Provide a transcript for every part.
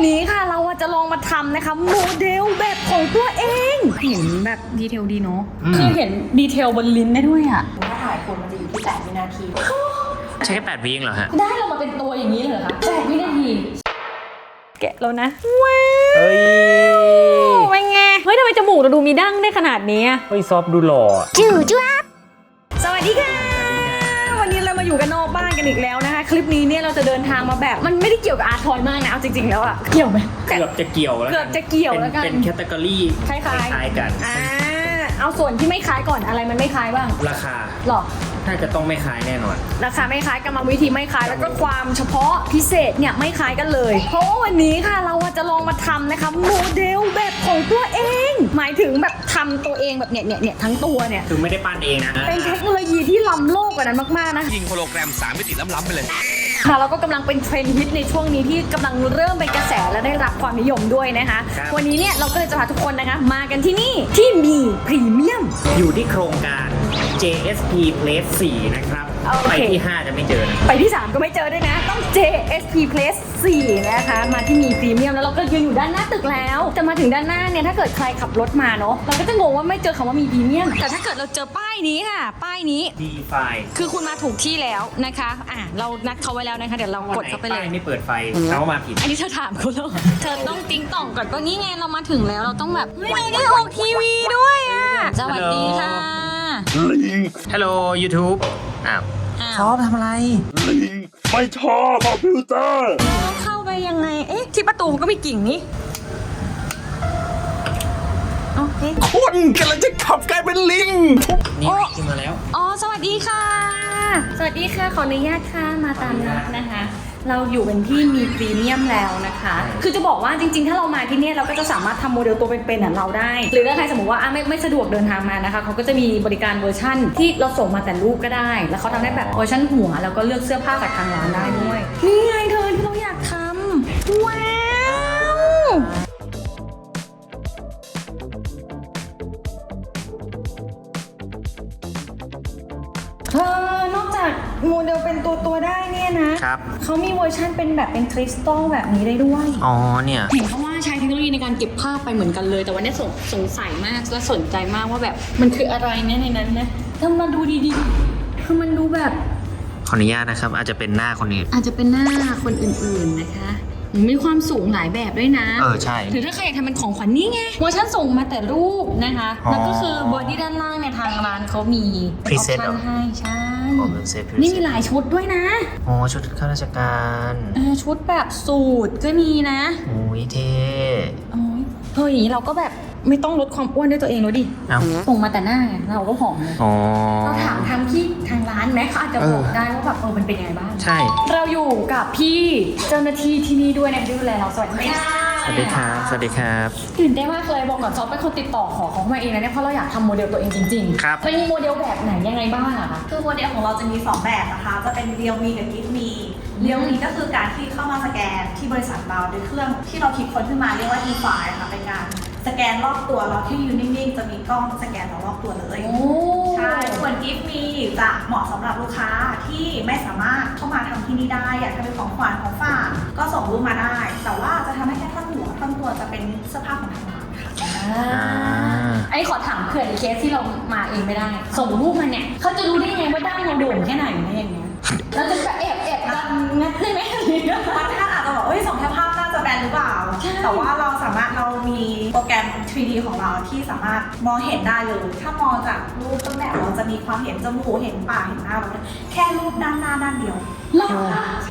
วันนี้ค่ะเราจะลองมาทำนะคะโมเดลแบบของตัวเองเห็นแบบดีเทลดีเนาะอืม คือเห็นดีเทลบนลิ้นได้ด้วยอะ ถ้าถ่ายคนมันจะอยู่ที่8วินาที ใช้แค่แปดวิเองเหรอฮะ ได้เรามาเป็นตัวอย่างนี้เลยเหรอคะแปดวินาที แกะแล้วนะ ว้าเฮ้ยวเป็นไง เฮ้ยทำไมจมูกเราดูมีดั้งได้ขนาดนี้อะเฮ้ยซอฟดูหล่ออะ จู่จ้าบสวัสดีค่ะ วันนี้เรามาอยู่กันนอกบ้าน กันอีกแล้วนะคะ คลิปนี้เนี่ยเราจะเดินทางมาแบบ มันไม่ได้เกี่ยวกับอาร์ทอยมากนะเอาจริงๆแล้วอะเกี่ยวไหมเกือบจะเกี่ยวแล้วนเกือบจะเกี่ยวแล้วกัน เป็นเป็นแคตตากรีคล้ายๆคล้ายๆกัน อ่า เอาส่วนที่ไม่คล้ายก่อนอะไรมันไม่คล้ายบ้างราคาหรอน่าจะต้องไม่คล้ายแน่นอน ราคาไม่คล้ายกรรมวิธีไม่คล้ายแล้วก็ความเฉพาะพิเศษเนี่ยไม่คล้ายกันเลย เพราะว่าวันนี้ค่ะเราจะลองมาทำนะคะโมเดลแบบของตัวเอง หมายถึงแบบทำตัวเองแบบเนี่ยเนี่ยเนี่ยทั้งตัวเนี่ยคือไม่ได้ปั้นเองนะเป็นเทคโนโลยีที่ล้ำโลกกว่านั้นมากๆนะยิงโฮโลแกรม3มิติล้ำๆไปเลย ค่ะแล้วก็กำลังเป็นเทรนด์ฮิตในช่วงนี้ที่กำลังเริ่มเป็นกระแสและได้รับความนิยมด้วยนะคะวันนี้เนี่ยเราก็เลยจะพาทุกคนนะคะ มากันที่นี่ที่มีพรีเมียม อยู่ที่โครงการ JSP Place 4 นะครับ โอเคไปที่ 5 จะไม่เจอนะ ไปที่ 3 ก็ไม่เจอด้วยนะ ต้อง JSP Place 4 นะคะ มาที่มีพรีเมียมแล้วเราก็ยืนอยู่ด้านหน้าตึกแล้วแต่มาถึงด้านหน้าเนี่ย ถ้าเกิดใครขับรถมาเนาะเราก็จะงงว่าไม่เจอคำว่ามีพรีเมียม แต่ถ้าเกิดเราเจอป้ายนี้ค่ะ ป้ายนี้ D5 คือคุณมาถูกที่แล้วนะคะ อะ เรานัดเขาไว้แล้วนะคะ เดี๋ยวเรากดเข้าไปเลยป้ไม่เปิดไฟเขามาผิด อันนี้เธอถามเขาแล้วเธอต้องติ้งต่องก่อนว่านี่ไงเรามาถึงแล้วเราต้องแบบเฮ้ยเราได้ออกทีวีด้วยอะ สวัสดีค่ะ ฮัลโหล YouTube อ้าว อ้าซวอฟทำอะไรไม่ชอบคอมพิวเตอร์ต้องเข้าไปยังไง เอ๊ะ ที่ประตูก็มีกิ่งนี่โอเคคุณกำลังจะขับกลายเป็นลิงนี่ขึ้นมาแล้ว อ๋อ สวัสดีค่ะ สวัสดีค่ะ ขออนุญาตค่ะ มาตามนัดนะคะ เราอยู่เป็นที่มีพรีเมียมแล้วนะคะ คือจะบอกว่าจริง ๆ ถ้าเรามาที่เนี่ยเราก็จะสามารถทำโมเดลตัวเป็นๆอะเราได้ หรือถ้าใครสมมติว่าอะไม่ไม่สะดวกเดินทางมานะคะเขาก็จะมีบริการเวอร์ชั่นที่เราส่งมาแต่รูปก็ได้ แล้วเขาทำได้แบบเวอร์ชั่นหัว แล้วก็เลือกเสื้อผ้าจากทางร้านได้ด้วยนี่ไงเธอที่เราอยากทำว้าวเธอนอกจากโมเดลเป็นตัวตัวๆได้เนี่ยนะครับ เขามีเวอร์ชันเป็นแบบเป็นคริสตัลแบบนี้ได้ด้วย อ๋อเนี่ย เห็นเขาว่าใช้เทคโนโลยีในการเก็บภาพไปเหมือนกันเลย แต่วันนี้สงสงสัยมากและสนใจมากว่าแบบมันคืออะไรเนี่ยในนั้นนะเธอมาดูดีๆคือมันดูแบบ ขออนุญาตนะครับ อาจจะเป็นหน้าคนอื่น อาจจะเป็นหน้าคนอื่นๆนะคะมีความสูงหลายแบบด้วยนะ เออ ใช่ หรือถ้าใครอยากทำเป็นของขวัญนี่ไงเวอร์ชันส่งมาแต่รูปนะคะอ๋อแล้วก็คือบอดี้ด้านล่างเนี่ยทางร้านเขามีเป็นออป Preset ชั่นเหรอให้ใช่ อ๋อเป็นเซฟนี่มีหลายชุดด้วยนะ อ๋อชุดข้าราชการเออชุดแบบสูทก็มีนะโอ้ยเท่โอ้ยเฮ้ยอย่างนี้เราก็แบบไม่ต้องลดความอ้วนด้วยตัวเองแล้วดิเอ้าส่งมาแต่หน้าไงเราก็ผอมเลยอ๋อเราถามทางที่ทางร้านไหมเขาอาจจะบอกเออได้ว่าแบบเออมันเป็นยังไงบ้าง ใช่ เราอยู่กับพี่เจ้าหน้าที่ที่นี่ด้วยนะคะที่ดูแลเราสวัสดีค่ะส วัสดีครับ สวัสดีครับตื่นเต้นมากเลยบอกก่อนจอบเป็นคนติดต่อขอของมาเองนะเนี่ยเพราะเราอยากทำโมเดลตัวเองจริงๆครับมันมีโมเดลแบบไหนยังไงบ้างอะคะ คือโมเดลของเราจะมี 2 แบบนะคะ จะเป็นเรียวมีกับกิฟมีเรียวมีก็คือการที่เข้ามาสแกนที่บริษัทเราด้วยเครื่องที่เราคิดค้นขึ้นมาเรียกว่า e f i ค่ะเป็นการ สแกนรอบตัวเราที่ยืนนิ่งๆ จะมีกล้องสแกนเรารอบตัวเลยโอ้ใช่ส่วนกิฟต์มีจะเหมาะสำหรับลูกค้าที่ไม่สามารถเข้ามาทำที่นี่ได้ อยากจะเป็นของขวัญของฝากก็ส่งรูปมาได้ แต่ว่าจะทำให้แค่ท่อนหัวท่อนตัวจะเป็นเสื้อผ้าของทางร้านค่ะอ่าไอ้ขอถามเผื่อในเคสที่เรามาเองไม่ได้ ส่งรูปมาเนี่ยเขาจะรู้ได้ไงว่าด้านเราโด่งแค่ไหนเนี่ยอย่างเงี้ยเราจะแบบแอบแอบดันงัดได้ไหมบางท่านอาจจะบอกเอ้ยส่งแค่ภาพน่าจะ แบนหรือเปล่าใช่แต่ว่าเราสามารถเรามีโปรแกรม 3D ของเราที่สามารถมองเห็นได้เลย ถ้ามองจากรูปต้นแบบเราจะมีความเห็นจมูกเห็นปากเห็นหน้าเราเลยแค่รูปด้านหน้าด้านเดียว หรอ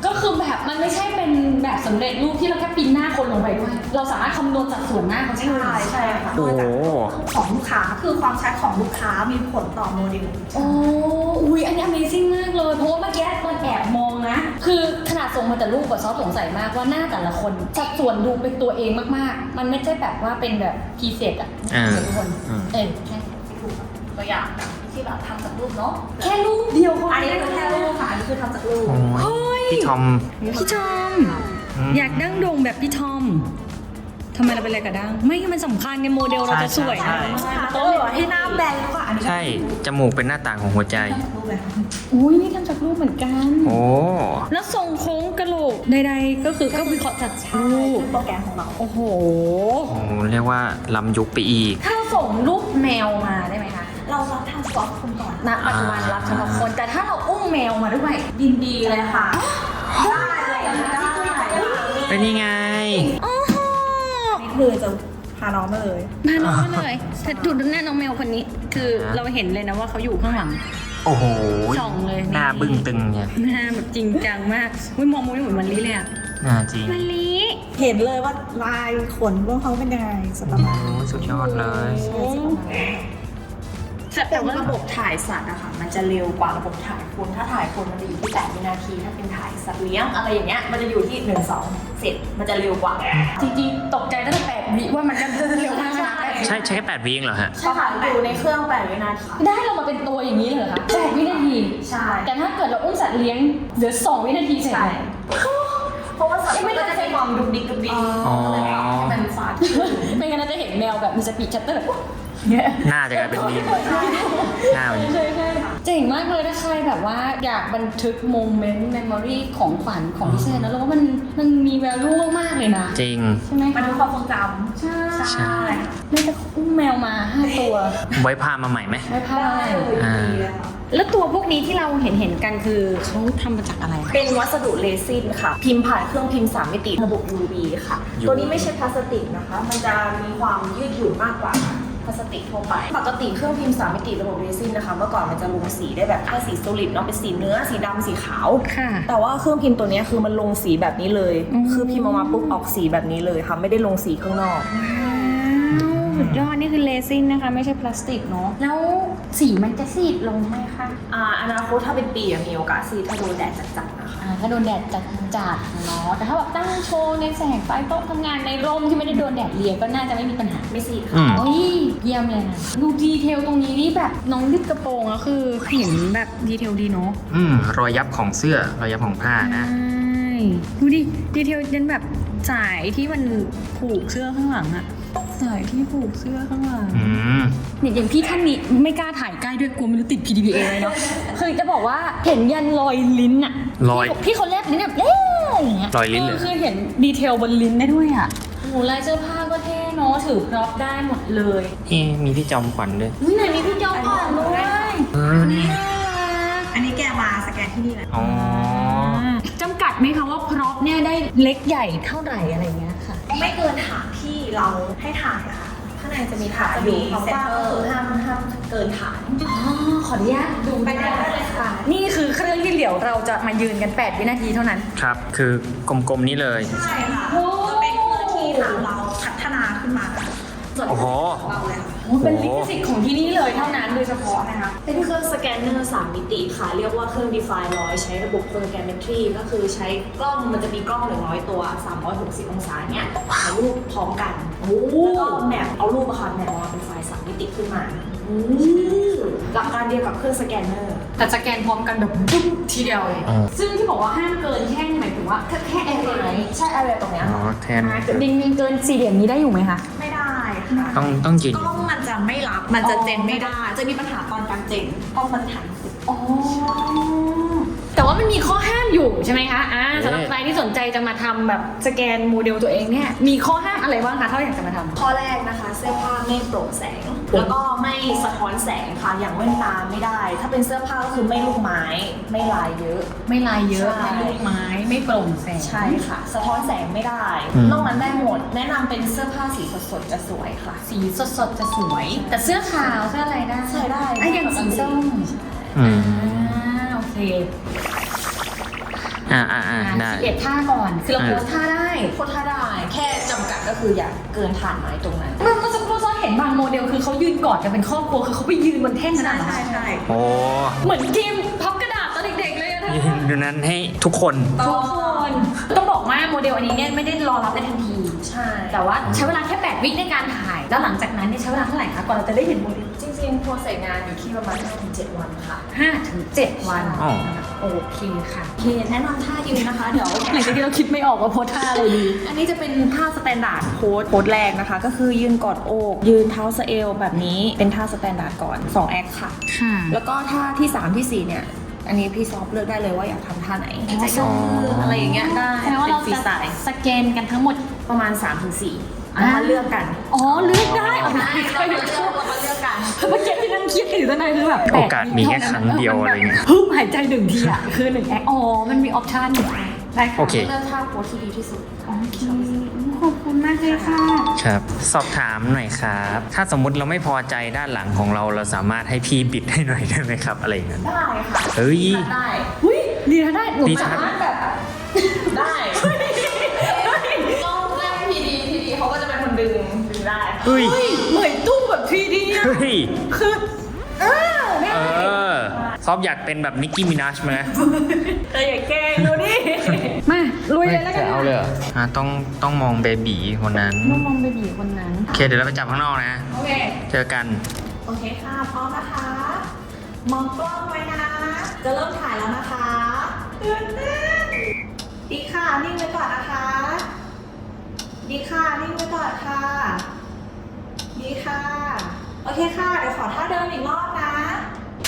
ก็คือแบบมันไม่ใช่เป็นแบบสำเร็จรูปที่เราแค่ปริ้นหน้าคนลงไปด้วย เราสามารถคำนวณจากส่วนหน้าเขาได้ใช่เลยใช่ค่ะโอ้โห ของลูกค้าคือความชัดของลูกค้ามีผลต่อโมเดล โอ้อุ้ยอันนี้ Amazing มากเลย เพราะว่าเมื่อกี้ตอนแอบมอง นะ คือขนาดส่งมาแต่รูปกับซอสสงสัยมากว่าหน้าแต่ละคนสัดส่วนดูเป็นตัวเองมากๆ มันไม่ใช่แบบว่าเป็นแบบพีเซตอะอ่าทุกคนอืมเออแค่ถูกตัวอย่างที่แบบทำจากรูปเนาะ แค่รูปเดียวเขาอันนี้คือแค่รูปค่ะอันนี้คือทำจากรูป โอ้ยพี่ทอม พี่ทอมอืมอยากดั้งโด่งแบบพี่ทอม ทำไมเราเป็นอะไรกับดั้งไม่มันสำคัญในโมเดลเราจะสวยใช่ นะใช่ต้องแบบให้หน้าแบนแล้วก็อันนี้ก็ใช่ จมูกเป็นหน้าต่างของหัวใจ รูปเลยค่ะอุ้ยนี่ทำจากรูปเหมือนกัน โอ้ แล้วทรงโค้งกระโหลกใดๆ ก็คือก็วิเคราะห์จากรูปโปรแกรมของเรา โอ้โหโหเรียกว่าล้ำยุคไปอีก ถ้าส่งรูปแมวมาได้ไหมคะเรารับทางสปอตคนก่อน ณปัจจุบันรับเฉพาะคน แต่ถ้าเราอุ้มแมวมาด้วยยินดีเลยค่ะ ได้เลยได้ เป็นยังไงโอ้โหนี่ คือจะพาน้องมาเลย มาน้องมาเลยแต่ดูหน้าน้องแมวคนนี้ คือเราเห็นเลยนะว่าเขาอยู่ข้างหลัง โอ้โหส่องเลย หน้าบึ้งตึงเนี่ยหน้าแบบจริงจังมากอุ้ยมองมุ้ยเหมือนมันลิเลยอะหน้าจริงมันลิเห็นเลยว่าลายขนพวกเขาเป็นยังไงสตาร์มาโอ้สุดยอดเลย แต่แต่ว่าว่าระบบถ่ายสัตว์อะค่ะ มันจะเร็วกว่าระบบถ่ายคนถ้าถ่ายคนมันจะอยู่ที่ 8 วินาที ถ้าเป็นถ่ายสัตว์เลี้ยงอะไรอย่างเงี้ย มันจะอยู่ที่ 1 2 เสร็จ มันจะเร็วกว่า จริงๆ ตกใจตั้งแต่แปดวิว่ามันจะเร็วมากขนาดไหนใช่ใช้แค่แปดวิเองเหรอฮะ ใช่ค่ะอยู่ในเครื่อง 8 วินาที ได้เรามาเป็นตัวอย่างนี้เลยเหรอคะแปดวินาที ใช่ แต่ถ้าเกิดเราอุ้มสัตว์เลี้ยงเหลือสองวินาทีเสร็จ ใช่เลยเพราะว่าสัตว์มันก็จะมีความดุกดิกดุกดิกอ๋อ ก็เลยปรับให้มันฟาดไม่งั้นเราจะเห็นแมวแบบมีสปีดชัตเตอร์เนี่ยหน้าจะกลายเป็นมีม หน้ามัน ใช่ใช่ เจ๋งมากเลยถ้าใครแบบว่าอยากบันทึกโมเมนต์เมมโมรีของขวัญของพี่เชนนะแล้วว่ามันมันมีแวลูมากๆเลยนะ จริง ใช่ไหมมันคะเป็นความทรงจใช่ำใช่ไม่จะอุ้มแมวมาห้าตัวไว้พามาใหม่ไหม ไม่พลาได้ด เลยอ่าดีเลยค่ะ แล้วตัวพวกนี้ที่เราเห็นเห็นๆกันคือเขาทำมาจากอะไรคะ เป็นวัสดุเรซินค่ะ พิมพ์ผ่านเครื่องพิมพ์ 3 มิติระบบ UV ค่ะ UV ตัวนี้ไม่ใช่พลาสติกนะคะ มันจะมีความยืดหยุ่นมากกว่า พลาสติกทั่วไป ปกติเครื่องพิมพ์3มิติระบบเรซินนะคะ เมื่อก่อนมันจะลงสีได้แบบแค่สีโซลิดเนาะเป็นสีเนื้อสีดำสีขาว ค่ะ แต่ว่าเครื่องพิมพ์ตัวเนี้ยคือมันลงสีแบบนี้เลย อืม คือพิมพ์ออกมาปุ๊บออกสีแบบนี้เลยค่ะ ไม่ได้ลงสีข้างนอกสุดยอดนี่คือเลซินนะคะ ไม่ใช่พลาสติกเนาะแล้ว สีมันจะซีดลงไหมคะอ่าอนาคตถ้าเป็นปีอะมีโอกาสซีดถ้าโดนแดดจัดๆนะคะ อ่าถ้าโดนแดดจัดจัดๆเนาะแต่ถ้าแบบตั้งโชว์ในแสงไฟโต๊ะทำงานในร่มที่ไม่ได้โดนแดดเลียก็น่าจะไม่มีปัญหา ไม่ซีดอืค่ะมโอ้ยเยี่ยมเลยนะดูดีเทลตรงนี้นี่แบบน้องริบกระโปรงแล้วคือเห็นแบบดีเทลดีเนาะอืมรอยยับของเสื้อรอยยับของผ้าใช่นะดูดิดีเทลยันแบบสายที่มันผูกเสื้อข้างหลังอะ สายที่ผูกเสื้อข้างหลังอืม เนี่ยอย่างพี่ท่านนี้ไม่กล้าถ่ายใกล้ด้วยกลัวไม่รู้ติด PDPA เลยเนาะ คือจะบอกว่าเห็นยันรอยลิ้นอะรอยพี่เขาแลบลิ้นแบบเอ๊ะอย่างเงี้ยรอยลิ้นเลยคือเห็นดีเทลบนลิ้นได้ด้วยอะโอ้โหลายเสื้อผ้าก็เท่เนาะถือพร็อพได้หมดเลยเอ๊ะมีพี่จอมขวัญด้วยนี่ไหนมีพี่จอมขวัญด้วยเออน่ารักอันนี้แกมาสแกนที่นี่เลยอ๋อจำกัด ไหมคะว่าพร็อพเนี่ยได้เล็กใหญ่เท่าไหร่อะไรเงี้ยค่ะ ไม่เกินฐานที่เราให้ถ่ายค่ะ ข้างในจะมีฐานอยู่เพราะว่าก็คือห้ามห้ามเกินฐานอ๋อขออนุญาตดูไปได้เลยค่ะ นี่คือเครื่องที่เหลียวเราจะมายืนกัน 8 วินาทีเท่านั้น ครับ คือกลมๆนี้เลย ใช่ค่ะจะเป็นเครื่องที่ทางเราพัฒนาขึ้นมาส่วนโอ้โหของเราเลยค่ะ โอ้เป็นลิขสิทธิ์ของที่นี่เลยเท่านั้นโดยเฉพาะนะคะ เป็นเครื่องสแกนเนอร์3มิติค่ะ เรียกว่าเครื่อง Define ร้อยใช้ระบบโ o รแกรมเมตรีก็คือใช้กล้องมันจะมีกล้อง 100 ตัว 360 องศาเนี่ยถ่ายรูปพร้อมกัน แล้วก็แมปเอารูปอะค่ะแมปออกมาเป็นไฟล์3มิติขึ้นมาหลักการเดียวกับเครื่องสแกนเนอร์ แต่สแกนพร้อมกันแบบปุ๊บทีเดียว อ่า ซึ่งที่บอกว่าห้ามเกินแค่หมายถึงว่าแค่แค่แอร์ไลน์ใช่อะไรตรงเนี้ยอ๋อแทนดิงดิงเกินสี่เหลี่ยมนี้ได้อยู่ไหมคะไม่ได้ค่ะ ต้องต้องยืนกล้องมันจะไม่รับ มันจะเจนไม่ได้ จะมีปัญหาตอนการเจนกล้องมันถ่ายไม่ติดอ๋อแต่ว่ามันมีข้อห้ามอยู่ใช่ไหมคะอ่าเอ๊ะสำหรับใครที่สนใจจะมาทำแบบสแกนโมเดลตัวเองเนี่ย มีข้อห้ามอะไรบ้างคะถ้าอยากจะมาทำข้อแรกนะคะ เสื้อผ้าไม่โปร่งแสง แล้วก็ไม่สะท้อนแสงค่ะ อย่างแว่นตาไม่ได้ ถ้าเป็นเสื้อผ้าก็คือไม่ลูกไม้ ไม่ลายเยอะ ไม่ลายเยอะใช่ ไม่ลูกไม้ไม่โปร่งแสงใช่ค่ะ สะท้อนแสงไม่ได้อืม นอกนั้นได้หมด แนะนำเป็นเสื้อผ้าสีสดๆจะสวยค่ะ สีสดๆจะสวย แต่เสื้อขาวเสื้ออะไรได้ใส่ได้อะอย่างสีส้มอืมอ่าโอเคอ่าอ่าอ่าอ่าได้ สิบเอ็ดท่าก่อนคือเราโพสท่าได้โคตรถ้าได้ แค่จำกัดก็คืออย่าเกินฐานไม้ตรงนั้นเมื่อเมื่อสักครู่ซ้อนเห็น บางโมเดลคือเขายืนกอดกันเป็นครอบครัวคือเขาไปยืนบนแท่นนั้นเหรอคะโอ้เหมือนทีมพับกระดาษตอนเด็กๆเลยอะนะยืนดูนั้นให้ทุกคน ทุกคน ต้องบอกว่าว่า โมเดลอันนี้เนี่ยไม่ได้รอรับได้ทันที ใช่ แต่ว่าใช้เวลาแค่ 8 วิในการถ่าย แล้วหลังจากนั้นเนี่ยใช้เวลาเท่าไหร่คะก่อนเราจะได้เห็นโมเดลจริงๆโปรเซสงานอยู่ที่ประมาณ5-7วันค่ะ 5ถึง7วันอ๋อ โอเคค่ะโอเคแนะนำท่ายืนนะคะ เดี๋ยวหลังจากที่เราคิดไม่ออกว่าโพสท่าอะไรดี อันนี้จะเป็นท่าสแตนดาร์ดโพสโพสแรกนะคะ ก็คือยืนกอดอก ยืนเท้าสะเอวแบบนี้เป็นท่าสแตนดาร์ดก่อน2แอคค่ะ ค่ะ แล้วก็ท่าที่ 3 ที่ 4 เนี่ย อันนี้พี่ซอฟเลือกได้เลยว่าอยากทำท่าไหนจะยกมืออะไรอย่างเงี้ยได้แปลว่าเราฟรีจะสไตล์สแกนกันทั้งหมด ประมาณ 3-4ถึงสี่แล้วมาเลือกกันอ๋อเลือกได้อ๋อได้เราเลือกเรามาเลือกกันเมื่อกี้ที่นั่งคิดกันอยู่ตั้งนานคือแบบโอกาสมีแค่ครั้งเดียวอะไรเงี้ย ฮึ่มหายใจหนึ่งทีอะ คือหนึ่งแอคอ๋อมันมีออปชั่น ได้ค่ะโอเค เลือกท่าโพสที่ดีที่สุดโอเคขอบคุณมากเลยค่ะ ครับ สอบถามหน่อยครับ ถ้าสมมุติเราไม่พอใจด้านหลังของเราเราสามารถให้พี่บิดให้หน่อยได้ไหมครับ อะไรอย่างนั้น ได้ค่ะเฮ้ย ได้หุ้ยดีนะได้หนูดีจังสามารถแบบได้ต้องเลือกพีดีพีดีเขาก็จะเป็นคนดึงดึงได้เฮ้ย เฮ้ยเหมยตู้แบบทีดีอะเฮ้ย คือเออได้เออ ซอฟอยากเป็นแบบนิกกี้มินาชไหมเธออย่าแกล้งดูดิ มาลุยเลยแล้วกันเอาเลยอะต้องต้องมองเบบีคนนั้น น้องมองเบบีคนนั้น โอเคเดี๋ยวเราไปจับข้างนอกนะ โอเค เจอกัน โอเคค่ะ พร้อมนะคะ มองกล้องไว้นะ จะเริ่มถ่ายแล้วนะคะตื่นเต้นดีค่ะ นิ่งไว้ก่อนนะคะ ดีค่ะ นิ่งไว้ก่อนค่ะ ดีค่ะ โอเคค่ะ เดี๋ยวขอท่าเดิมอีกรอบนะ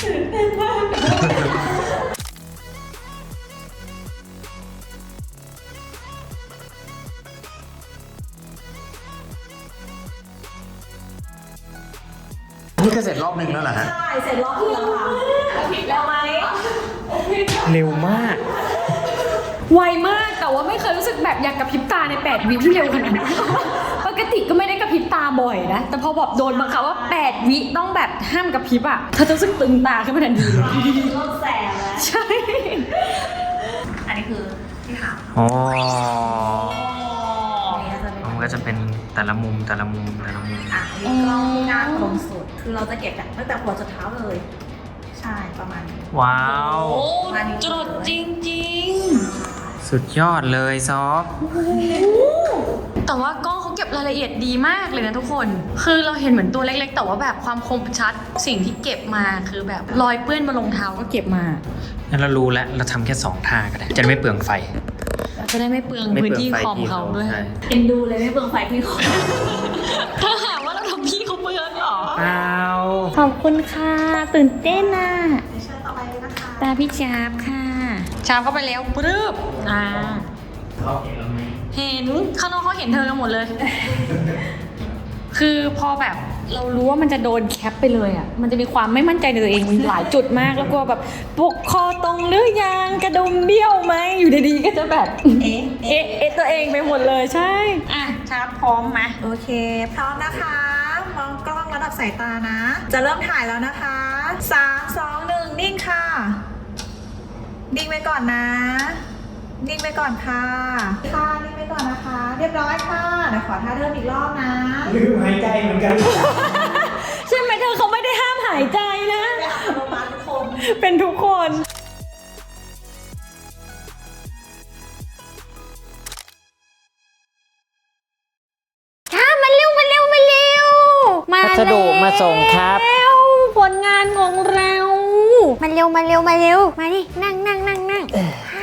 ตื่นเต้นมาก ร็จรอบหนึ่งแล้วเหรอฮะ ใช่เสร็จรอบที่แล้วค่ะผิดแล้วไหมเร็วมาก ไวมากแต่ว่าไม่เคยรู้สึกแบบอยากกระพริบตาใน 8 วิที่เร็วขนาดนั้นปกติก็ไม่ได้กระพริบตาบ่อยนะ แต่พอแบบโดนบังคับว่า 8 วิต้องแบบห้ามกระพริบอะเธอจะรู้สึกตึงตาขึ้นมาทันทีเลยเริ่มแสบแล้วใช่ อันนี้คือที่ถามอ๋ออันนี้จะเป็น มันก็จะเป็นแต่ละมุมแต่ละมุมแต่ละมุม อะนี่กล้องที่หน้าตรงสุด คือเราจะเก็บแบบตั้งแต่หัวจนเท้าเลย ใช่ประมาณนี้ ว้าว โอ้จรดจริงจริงสุดยอดเลยซอฟ ๆ แต่ว่ากล้องเขาเก็บรายละเอียดดีมากเลยนะทุกคน คือเราเห็นเหมือนตัวเล็กๆ แต่ว่าแบบความคมชัดสิ่งที่เก็บมาคือแบบรอยเปื้อนบนรองเท้าก็เก็บมา งั้นเรารู้แล้ว เราทำแค่สองท่าก็ได้ จะได้ไม่เปลืองไฟเราจะได้ไม่เปลืองไม่พื้นเปลืองที่ไฟคอมที่เขาเขาด้วย ใช่ เอ็นดูเลยไม่เปลืองไฟพี่คนถ้าห ขอบคุณค่ะ ตื่นเต้นน่ะเชิญต่อไปเลยนะคะ ตาพี่ชาบค่ะชาบเข้าไปแล้วปรึบอ่าเขาเห็นแล้วไหมเห็นข้างนอกเขาเห็นเธอกันหมดเลย คือพอแบบเรารู้ว่ามันจะโดนแคปไปเลยอะ มันจะมีความไม่มั่นใจในตัวเองหลายจุดมากแล้วก็แบบปกคอตรงหรือยังกระดุมเบี้ยวไหมอยู่ดีๆก็จะแบบเอ๊ะเอ๊ะเอ๊ะตัวเองไปหมดเลยใช่ อะชาบพร้อมไหมโอเค พร้อมนะคะ มองกล้องระดับสายตานะ จะเริ่มถ่ายแล้วนะคะสามสองหนึ่งนิ่งค่ะ นิ่งไว้ก่อนนะ นิ่งไว้ก่อนค่ะค่ะนิ่งไว้ก่อนนะคะ เรียบร้อยค่ะเดี๋ยวขอท่าเริ่มอีกรอบนะลืมหายใจเหมือนกันใช่ไหมเธอเขาไม่ได้ห้ามหายใจนะไปอัตโนมัติทุกคนเป็นทุกคน สดุมาส่งครับ แล้วผลงานของเรา มาเร็วมาเร็วมาเร็ว มาดินั่งนั่งนั่งนั่งไฮ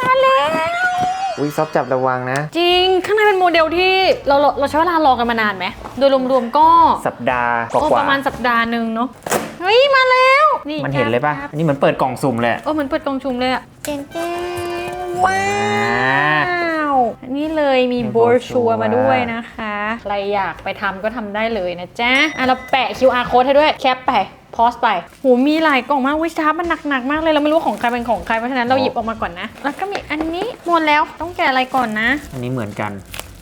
มาแล้วอุ้ยซอฟจับระวังนะ จริง ข้างในเป็นโมเดลที่เราเราเราใช้เวลารอกันมานานไหม โดยรวมๆก็สัปดาห์กโอ้ว่าประมาณสัปดาห์หนึ่งเนาะเฮ้ยมาแล้วนี่มันเห็นเลยป่ะครับอันนี้เหมือนเปิดกล่องสุ่มเลยเออเหมือนเปิดกล่องชุมเลยอะเจนเจนว้าวอั นนี้เลยมีมีโบรชัว brochure มาด้วยนะคะ ใครอยากไปทำก็ทำได้เลยนะจ๊ะ อะเราแปะ QR code ให้ด้วยแคปไปพอสไปโหมีหลายกล่องมากวิชาร์ปมันหนักๆมากเลย เราไม่รู้ว่าของใครเป็นของใครเพราะฉะนั้นเราหยิบออกมาก่อนนะ แล้วก็มีอันนี้หมดแล้วต้องแกะอะไรก่อนนะ อันนี้เหมือนกัน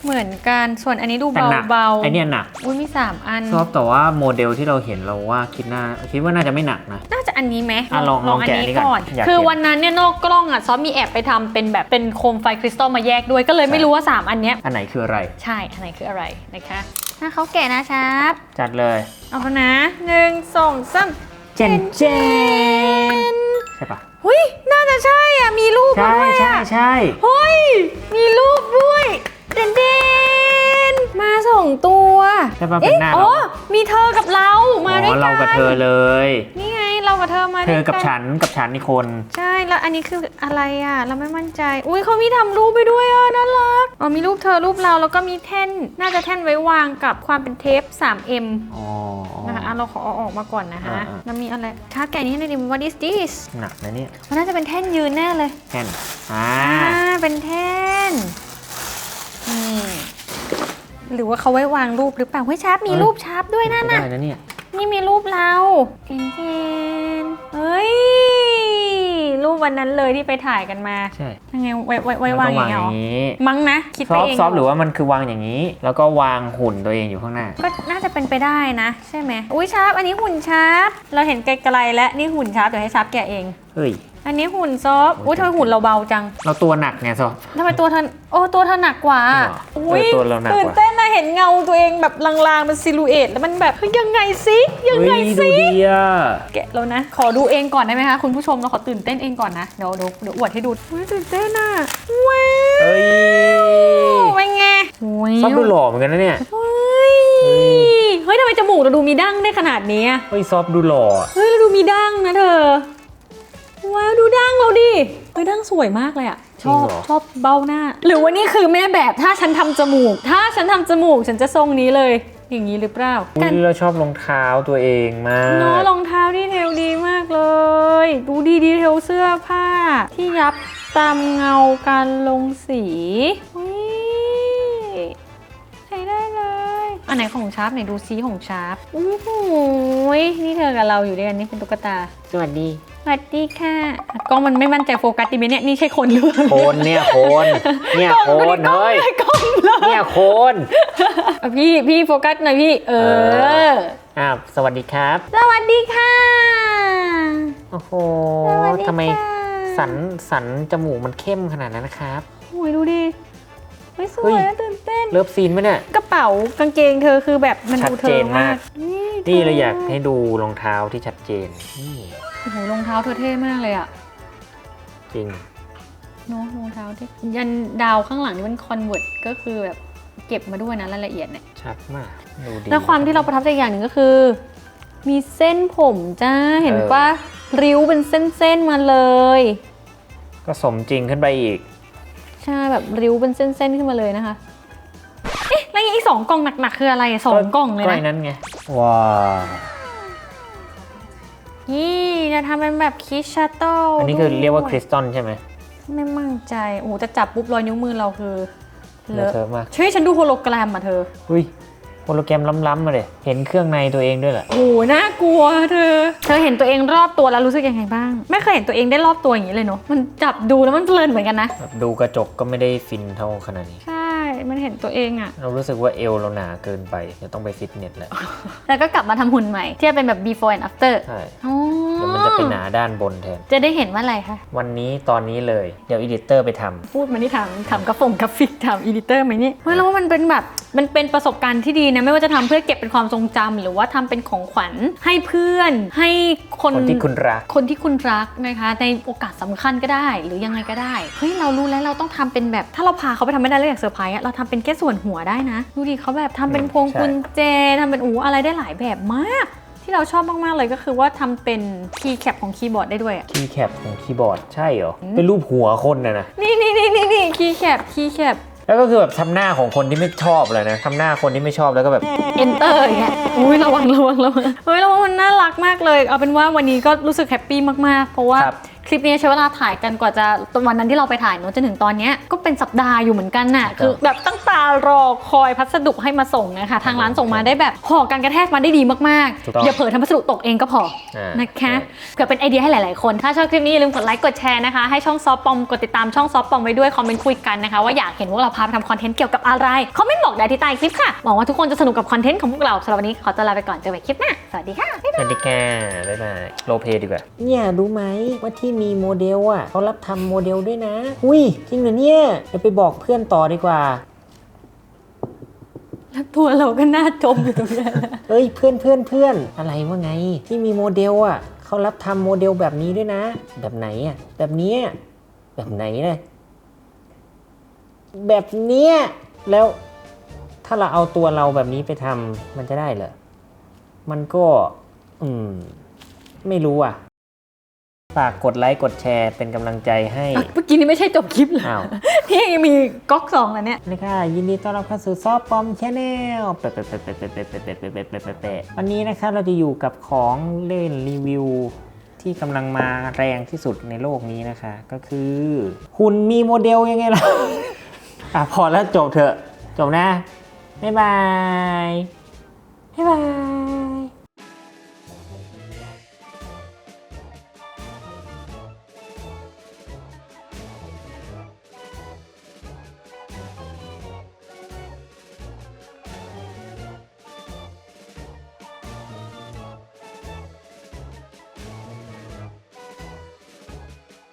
เหมือนกันส่วนอันนี้ดูแต่หนักเบาๆไอเนี้ยหนัก อุ้ยมี 3 อันซอฟแต่ว่าโมเดลที่เราเห็นเราว่าคิดน่าคิดว่าน่าจะไม่หนักนะ น่าจะอันนี้ไหมอะลองลองแกะอันนี้ก่อน อยากคือเห็น วันนั้นเนี่ยนอกกล้องอะซอฟมีแอบไปทำเป็นแบบเป็นโคมไฟคริสตัลมาแยกด้วยก็เลยไม่รู้ว่า 3 อันเนี้ยอันไหนคืออะไร ใช่อันไหนคืออะไรนะคะถ้าเขาแก่นะชับจัดเลย เอาแล้วนะหนึ่งสองสามเจนเจน ช่ปะเฮ้ยน่าจะใช่อะ มีรูปมาใช่ด้วยใช่อะใช่ เฮ้ย มีรูปด้วย เด่นเด่ นๆมาสองตัวใช่ปะเป็นเอ๊ะหน้าอ๋อเรามีเธอกับเรามาด้วยอ๋อกันเรากับเธอเลย นี่ไงเรากับเธอมาเธด้วยอกับฉันกับฉันนี่คน ใช่แล้วอันนี้คืออะไรอะ เราไม่มั่นใจ อุ้ยเขามีทำรูปไปด้วยอะน่ารักอ๋อมีรูปเธอรูปเราแล้วก็มีแท่นน่าจะแท่นไว้วางกับความเป็นเทป 3M อ๋อ นะคะอะเราขอเอาออกมาก่อนนะคะอ่าๆ แล้วมีอะไรชาร์จแกะนี้ให้หน่อยดิ what is this หนักนะเนี่ยมันน่าจะเป็นแท่นยืนแน่เลยแค่นอ่าอ่าเป็นแท่นนี่ หรือว่าเขาไว้วางรูปหรือเปล่าเฮ้ยชาร์ปมีรูปชาร์ปด้วยนั่นได้น่ะนะเนี่ย นี่มีรูปเราเก่งๆเฮ้ย รูปวันนั้นเลยที่ไปถ่ายกันมา ใช่ยังไงไว้ไว้ไว้วางอย่างเงี้ยเหรอนี้มั้งนะ คิดซไปอฟเองซอฟหรือว่ามันคือวางอย่างนี้ แล้วก็วางหุ่นตัวเองอยู่ข้างหน้า ก็น่าจะเป็นไปได้นะ ใช่ไหมอุ้ยชาร์ปอันนี้หุ่นชาร์ปเราเห็นไกลๆแล้วนี่หุ่นชาร์ปเดี๋ยวให้ชาร์ปแกะเอง เฮ้ย อันนี้หุ่นซอฟอุ้ยทำไมหุ่นเราเบาจัง เราตัวหนักไงซอฟ ทำไมตัวเธอโอ้ตัวเธอหนักกว่าจริงเหรอเออตัวเราหนักกว่า ตื่นเต้นนะเห็นเงาตัวเองแบบลางๆเป็นซิลูเอตแล้วมันแบบเฮ้ยยังไงซิยังเฮ้ไงยดูซิดีอะแกะแล้วนะ ขอดูเองก่อนได้ไหมคะ คุณผู้ชมเราขอตื่นเต้นเองก่อนนะ เดี๋ยวเดี๋ยวเดี๋ยวอวดให้ดูเฮ้ยตื่นเต้นอะว้าเฮ้ยวเป็นไงโอ้ยซอฟดูหล่อเหมือนกันนะเนี่ย เฮ้ยเฮ้ยทำไมจมูกเราดูมีดั้งได้ขนาดนี้อะเฮ้ยซอฟดูหล่ออะเฮ้ยเราดูมีดั้งนะเธอ ว้าวดูดั้งเราดิเฮ้ยดั้งสวยมากเลยอะชอบชอบเบ้าหน้า หรือว่านี่คือแม่แบบถ้าฉันทำจมูก ถ้าฉันทำจมูกฉันจะทรงนี้เลย อย่างนี้หรือเปล่าอุ้ยเราชอบรองเท้าตัวเองมาเนาะก รองเท้าดีเทลดีมากเลย ดูดีดีเทลเสื้อผ้า ที่ยับตามเงาการลงสีอุ๊ยใช้ได้เลย อันไหนของชาร์ปไหนดูซีของชาร์ปโอ้โหนี่เธอกับเราอยู่ด้วยกันนี่เป็นตุ๊กตา สวัสดี สวัสดีค่ะอะกล้องมันไม่มั่นใจโฟกัสดีไหมเนี่ยนี่ใช่คนหรือเปล่าโคนเนี่ยโคนเนี่ยโคนเฮ้ยกล้องเลยเนี่ยโคนอะพี่พี่โฟกัสหน่อยพี่ เอเอออ่าสวัสดีครับ สวัสดีค่ะ โอ้โหสวัสดีค่ะ ทำไมสันสันจมูกมันเข้มขนาดนั้นนะครับ โอ้ยดูดิไม่สเฮ้วยยนะตื่นเต้น เลิฟซีนไหมเนี่ย กระเป๋ากางเกงเธอคือแบบมันดูเธชัดเจอนมามาก กนี่นี่เราธอยากให้ดูรองเท้าที่ชัดเจนนี่ โอ้โหรองเท้าเธอเท่มากเลยอะจริงเนาะรองเท้าที่ยันดาวข้างหลังนี่เป็นคอนเวิร์ตก็คือแบบเก็บมาด้วยนะรายละเอียดเนี่ยชัดมากดูดีแล้วความที่เราประทับใจอย่างหนึ่งก็คือ มีเส้นผมจ้าเห็นปะริ้วเป็นเส้นๆมาเลย ก็สมจริงขึ้นไปอีกใช่แบบริ้วเป็นเส้นๆขึ้นมาเลยนะคะเอ๊ะแล้วอีกสองกล่องหนักๆคืออะไรอะสองกล่องเลยก็นะไอ้นั้นไงว้า วนี่จะทำเป็นแบบคิชชัตโต้อันนี้คือเรียกว่าคริสตัลใช่ไหม ไม่มั่นใจ โอ้โหจะจับปุ๊บรอยนิ้วมือเราคือเลอะเทอะมาก ช่วยฉันดูโฮโลแกรมอะเธอ อุ้ยโฮโลแกรมล้ำๆมาเลยเห็นเครื่องในตัวเองด้วยแหละโอ้โหน่ากลัวเธอ เธอเห็นตัวเองรอบตัวแล้วรู้สึกยังไงบ้าง ไม่เคยเห็นตัวเองได้รอบตัวอย่างนี้เลยเนาะ มันจับดูแล้วมันเพลินเหมือนกันนะ แบบดูกระจกก็ไม่ได้ฟินเท่าขนาดนี้ ใช่ มันเห็นตัวเองอะเรารู้สึกว่าเอวเราหนาเกินไปเดี๋ยวต้องไปฟิตเนสแหละแล้วก็กลับมาทำหุ่นใหม่ ที่จะเป็นแบบ before and after ใช่ อ๋อเดี๋ยวมัน จะไปหนาด้านบนแทน จะได้เห็นว่าอะไรคะ วันนี้ตอนนี้เลย เดี๋ยวอีดิเตอร์ไปทำพูดมานี่ถามถามกราฟงกราฟิกถามอีดิเตอร์ไหมนี่เฮ้ยแล้วว่ามันเป็นแบบมันเป็นประสบการณ์ที่ดีนะ ไม่ว่าจะทำเพื่อเก็บเป็นความทรงจำหรือว่าทำเป็นของขวัญให้เพื่อน ให้คนคนที่คุณรัก คนที่คุณรักนะคะ ในโอกาสสำคัญก็ได้ หรือยังไงก็ได้เฮ้ยเรารู้แล้วเราต้องทำเป็นแบบถ้าเราพาเขาไปทำไม่ได้เราอยากเซอร์ไพรส์อะเราทำเป็นแค่ส่วนหัวได้นะดูดิเขาแบบทำเป็นพวงใช่กุญแจทำเป็นอูอะไรได้หลายแบบมาก ที่เราชอบมาก ๆ เลยก็คือว่าทำเป็นคีย์แคปของคีย์บอร์ดได้ด้วยอะคีย์แคปของคีย์บอร์ดใช่เหรอ เป็นรูปหัวคนนะนะ นี่นี่นี่นี่นี่คีย์แคปคีย์แคป แล้วก็คือแบบทำหน้าของคนที่ไม่ชอบเลยนะทำหน้าคนที่ไม่ชอบแล้วก็แบบ enter อย่างเงี้ยอุ้ยระวังระวังระวังเฮ้ยระวังมันน่ารักมากเลย เอาเป็นว่าวันนี้ก็รู้สึกแฮปปี้มาก ๆ เพราะว่า ครับ คลิปนี้ใช้เวลาถ่ายกันกว่าจะวันนั้นที่เราไปถ่ายเนอะจนถึงตอนเนี้ยก็เป็นสัปดาห์อยู่เหมือนกันน่ะคือแบบตั้งตารอคอยพัสดุให้มาส่งนะคะทางร้านส่งมาได้แบบห่อการกระแทกมาได้ดีมากถูกต้องๆอย่าเผลอทำพัสดุตกเองก็พออ่านะคะใช่เผื่อเป็นไอเดียให้หลาย ๆ คน ถ้าชอบคลิปนี้อย่าลืมกดไลค์กดแชร์นะคะ ให้ช่องซอฟปอมกดติดตามช่องซอฟปอมไว้ด้วย คอมเมนต์คุยกันนะคะ ว่าอยากเห็นพวกเราพาไปทำคอนเทนต์เกี่ยวกับอะไร คอมเมนต์บอกได้ที่ใต้คลิปค่ะ หวังว่าทุกคนจะสนุกกับคอนเทนต์ของพวกเราสำหรับวันนี้ขอตัวลาไปก่อนเจอกันใหม่คลิปหน้า สวัสดีค่ะ สวัสดีค่ะบ๊ายบายโรลเพลย์ดีกว่า เนี่ยรู้ไหมว่าที่มีโมเดลอะเขารับทำโมเดลด้วยนะอุ้ยจริงเหรอเนี่ยเดี๋ยวไปบอกเพื่อนต่อดีกว่าแล้วตัวเราก็น่าจมอยู่ตรงนี้เอ้ยเพื่อนเพื่อนเพื่อนอะไรวะไง ที่มีโมเดลอะเขเขารับทำโมเดลแบบนี้ด้วยนะ แบบไหนอะแบบเนี้ยแบบไหนนะแบบเนี้ยแล้วถ้าเราเอาตัวเราแบบนี้ไปทำมันจะได้เหรอ มันก็ อืม ไม่รู้อะ ฝากกดไลค์กดแชร์เป็นกำลังใจให้เมื่อกี้นี่ไม่ใช่จบคลิปเลยอ้าวนี่ยังมีก๊อกสองแล้วเนี่ยเลยค่ะ ยินดีต้อนรับเข้าสู่ซอฟปอมชาแนลแปะแปะแปะแปะแปะแปะแปะแปะแปะแปะแปะแปะแปะวันนี้นะคะเราจะอยู่กับของเล่นรีวิว ที่กำลังมาแรงที่สุดในโลกนี้นะคะ ก็คือหุ่นมีโมเดลยังไงล่ะอะพอแล้วจบเถอะ จบนะบ๊ายบายบ๊ายบาย